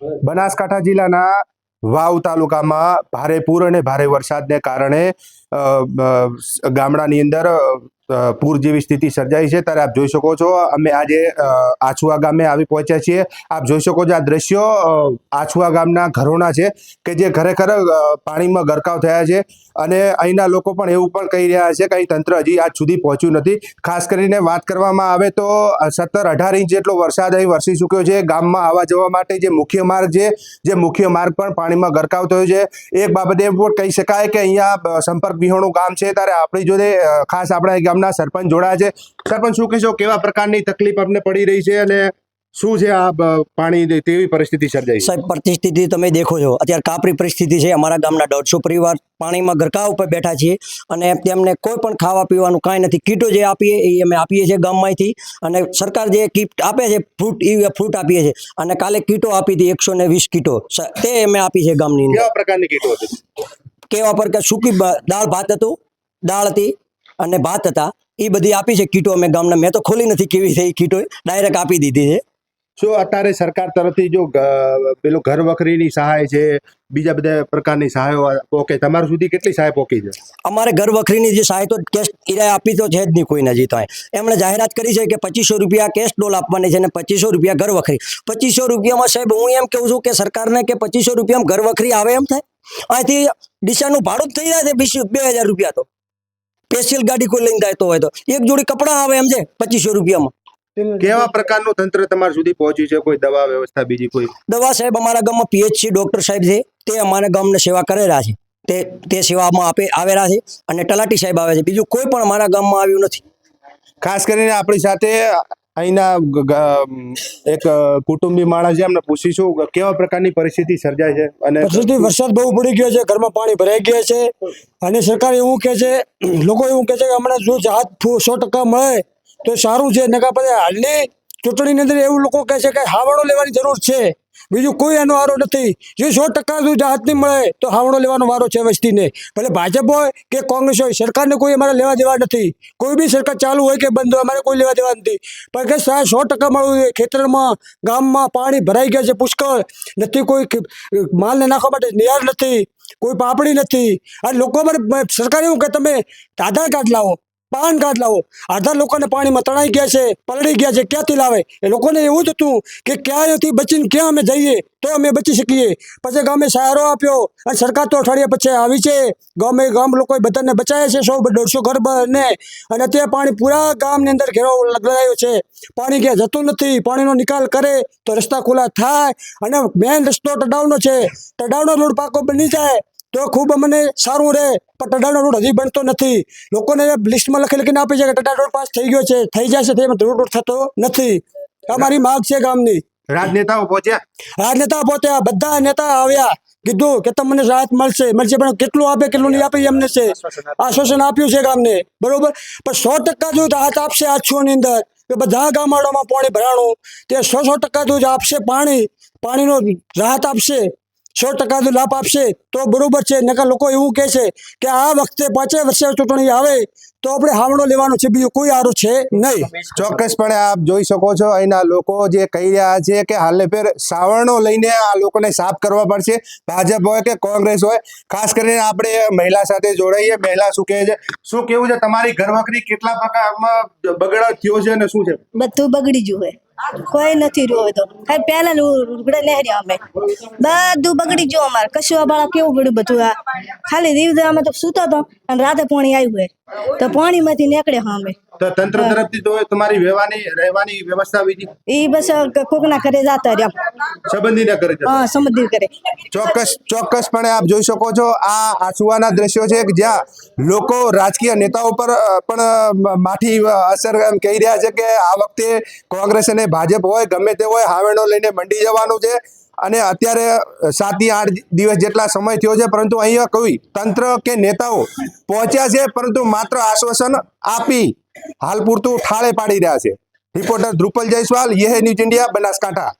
બનાસકાંઠા જિલ્લાના વાવ તાલુકામાં ભારે પૂર અને ભારે વરસાદને કારણે ગામડાની અંદર પૂર જેવી સ્થિતિ સર્જાઈ છે, ત્યારે આપ જોઈ શકો છો, અમે આજે આછુઆ ગામે આવી પહોંચ્યા છીએ. આપ જોઈ શકો છો આ દ્રશ્યો આછુઆ ગામના ઘરોના છે, કે જે ખરેખર પાણીમાં ગરકાવ થયા છે. અને અહીંના લોકો પણ એવું પણ કહી રહ્યા છે કે અહીં તંત્ર હજી આજ સુધી પહોંચ્યું નથી. ખાસ કરીને વાત કરવામાં આવે તો સત્તર અઢાર ઇંચ જેટલો વરસાદ અહીં વરસી ચૂક્યો છે. ગામમાં આવવા જવા માટે જે મુખ્ય માર્ગ છે, જે મુખ્ય માર્ગ પણ પાણીમાં ગરકાવ થયો છે. એક બાબતે પણ કહી શકાય કે અહીંયા સંપર્ક વિહોણું ગામ છે, ત્યારે આપણી જોડે ખાસ આપણા ગામના સરપંચ જોડાયા છે. સરપંચ શું કહેશો? કેવા પ્રકારની તકલીફ આપને પડી રહી છે અને શું છે આ પાણી તેવી પરિસ્થિતિ સર્જાઈ સાહેબ પરિસ્થિતિ તમે દેખો છો. અત્યારે કાપરી પરિસ્થિતિ છે. અમારા ગામના દોઢસો પરિવાર પાણીમાં ગરકા ઉપર બેઠા છીએ અને તેમને કોઈ પણ ખાવા પીવાનું કાંઈ નથી. કીટો જે આપીએ એ અમે આપીએ છીએ ગામમાંથી અને સરકાર જે કીટ આપે છે ફ્રૂટ એ ફ્રૂટ આપીએ છીએ અને કાલે કીટો આપી હતી એકસો ને વીસ કીટો. તે અમે આપી છે ગામની કેવા પ્રકારની કીટો હતી? કેવા પર કે સૂકી દાળ ભાત હતું દાળ હતી અને ભાત હતા એ બધી આપી છે કીટો અમે ગામના મેં તો ખોલી નથી કેવી છે એ કીટો ડાયરેક્ટ આપી દીધી છે. શું અત્યારે સરકાર તરફથી જો પેલું ઘર વખરીની સહાય છે બીજા બધા પ્રકારની સહાયો ઓકે તમારા સુધી કેટલી સહાય પહોંચી છે? અમારે ઘર વખરીની જે સહાય તો કેશ ઈરાય આપી તો છે જ નહીં કોઈને હજી તો એમણે જાહેરાત કરી છે કે પચીસો રૂપિયા કેશ ડોલ આપવાની છે અને પચીસો રૂપિયા ઘર વખરી. પચીસો રૂપિયામાં સાહેબ હું એમ કહું છું કે સરકારને કે પચીસો રૂપિયામાં ઘર વખરી આવે એમ થાય? અહીંથી ડીસાનું ભાડું જ થઈ જાય છે બે હજાર રૂપિયા તો. સ્પેશિયલ ગાડી કોઈ લઈને જાય હોય તો. એક જોડી કપડાં આવે એમ છે પચીસો રૂપિયામાં. કેવા પ્રકારનું તંત્ર તમારા સુધી પહોંચ્યું છે? કોઈ દવા વ્યવસ્થા બીજી કોઈ? દવા સાહેબ અમારા ગામમાં પીએચસી ડૉક્ટર સાહેબ છે તે અમારા ગામને સેવા કરેલા છે. તે તે સેવામાં આપે આવેલા છે અને તલાટી સાહેબ આવે છે. બીજું કોઈ પણ અમારા ગામમાં આવ્યું નથી. ખાસ કરીને આપણી સાથે અહીંના એક કુટુંબી માણસ છે, એમને પૂછીશું કેવા પ્રકારની પરિસ્થિતિ સર્જાય છે અને પરિસ્થિતિ વરસાદ બહુ પડી ગયો છે, ઘરમાં પાણી ભરાઈ ગયા છે અને સરકાર એવું કહે છે, લોકો એવું કહે છે કે હમણાં જો જાત સો ટકા મળે તો સારું છે નકા પછી હાલની ચૂંટણીની અંદર એવું લોકો કહે છે કે હાવડો લેવાની જરૂર છે. બીજું કોઈ એનો વારો નથી. જો સો ટકા જો જહાજ નહીં મળે તો હાવણો લેવાનો વારો છે વસ્તીને. ભલે ભાજપ હોય કે કોંગ્રેસ હોય, સરકારને કોઈ અમારે લેવા દેવા નથી. કોઈ બી સરકાર ચાલુ હોય કે બંધ હોય, અમારે કોઈ લેવા દેવા નથી. પણ કે સાહેબ, સો ટકા મળવું જોઈએ. ખેતરમાં, ગામમાં પાણી ભરાઈ ગયા છે પુષ્કળ. નથી કોઈ માલને નાખવા માટે નિયાર નથી. કોઈ પાપડી નથી. આ લોકો મને સરકાર એવું કે તમે આધાર કાર્ડ લાવો. પાન કાર્ડ લાવો. અડધા લોકોને પાણીમાં તણાઈ ગયા છે, પલળી ગયા છે, ક્યાંથી લાવે? એ લોકોને એવું જ હતું કે ક્યાંયથી બચીને ક્યાં અમે જઈએ, તો અમે બચી શકીએ. પછી ગામે સહારો આપ્યો અને સરકાર તો અઠવાડિયા પછી આવી છે. ગામે ગામ લોકોએ બધાને બચાવ્યા છે, સો દોઢસો ઘર ને અને અત્યારે પાણી પૂરા ગામની અંદર ઘેરો લગાવ્યો છે. પાણી ક્યાં જતું નથી, પાણીનો નિકાલ કરે તો રસ્તા ખુલ્લા થાય. અને મેન રસ્તો ટડાવનો છે. ટડાવનો રોડ પાકો બની જાય. તો ખૂબ અમને સારું રહે. પણ ટડાનો રોડ હજી બનતો નથી. લોકોને લિસ્ટમાં લખી લખીને આપી છે કે ટડા રોડ પાસ થઈ ગયો છે થઈ જશે તે રોડ થતો નથી. અમારી માગ છે ગામની. રાજનેતાઓ પહોંચ્યા? રાજનેતા પહોંચ્યા બધા નેતા આવ્યા. કીધું કે તમને રાહત મળશે મળશે પણ કેટલું આપે કેટલું નહીં આપે એમને છે. આશ્વાસન આપ્યું છે ગામને. બરોબર? પણ સો ટકા જો રાહત આપશે આછુઓની અંદર કે બધા ગામડાઓમાં પાણી ભરાણું. તે સો સો ટકા જો આપશે પાણી પાણીનો રાહત આપશે. સો ટકા લાભ આપશે. તો બરોબર છે. નકર લોકો એવું કહે છે કે આ વખતે પાંચે વર્ષે ચૂંટણી આવે તો આપણે હાવડો લેવાનો છે. બીજું કોઈ આરો છે નહીં. ચોક્કસપણે આપ જોઈ શકો છો. અહીંના લોકો જે કહી રહ્યા છે કે હાલે ફેર સાવરણો લઈને આ લોકોને સાફ કરવા પડશે. ભાજપ હોય કે કોંગ્રેસ હોય. ખાસ કરીને આપણે મહિલા સાથે જોડાઈએ. મહિલા શું કહે છે? શું કેવું છે? તમારી ઘરવખરી કેટલા પ્રકારમાં બગડ થયો છે અને શું છે? બધું બગડી ગયું હે કોઈ નથી રહ્યો તો. ખાલી પહેલા લુગડા લહેર્યા અમે. બધું બગડી ગયું અમારે. કશું બાળા કેવું પડ્યું બધું આ? ખાલી દિવસે અમે તો સૂતો તો અને રાતે પાણી આવ્યું હે. તો પાણીમાંથી નીકળે અમે તો તંત્ર તરફથી તો તમારી રહેવાની રહેવાની વ્યવસ્થા બીજી એ બસ કોકના ઘરે જાતા રહ્યા. સંબંધી ન કરે હા સંબંધી કરે ચોક્કસ ચોક્કસપણે આપ જોઈ શકો છો આ આસુવાના દ્રશ્યો છે કે જ્યાં લોકો રાજકીય નેતાઓ પર પણ માઠી અસર એમ કહી રહ્યા છે કે આ વખતે કોંગ્રેસ અને ભાજપ હોય ગમે તે હોય હાવેણો લઈને મંડી જવાનું છે. અને અત્યારે સાતથી આઠ દિવસ જેટલા સમય થયો છે, પરંતુ અહીંયા કોઈ તંત્ર કે નેતાઓ પહોંચ્યા છે, પરંતુ માત્ર આશ્વાસન આપી હાલ પૂરતું ઠાળે પાડી રહ્યા છે. રિપોર્ટર ધ્રુપલ જયસ્વાલ, યે ન્યૂઝ ઇન્ડિયા, બનાસકાંઠા.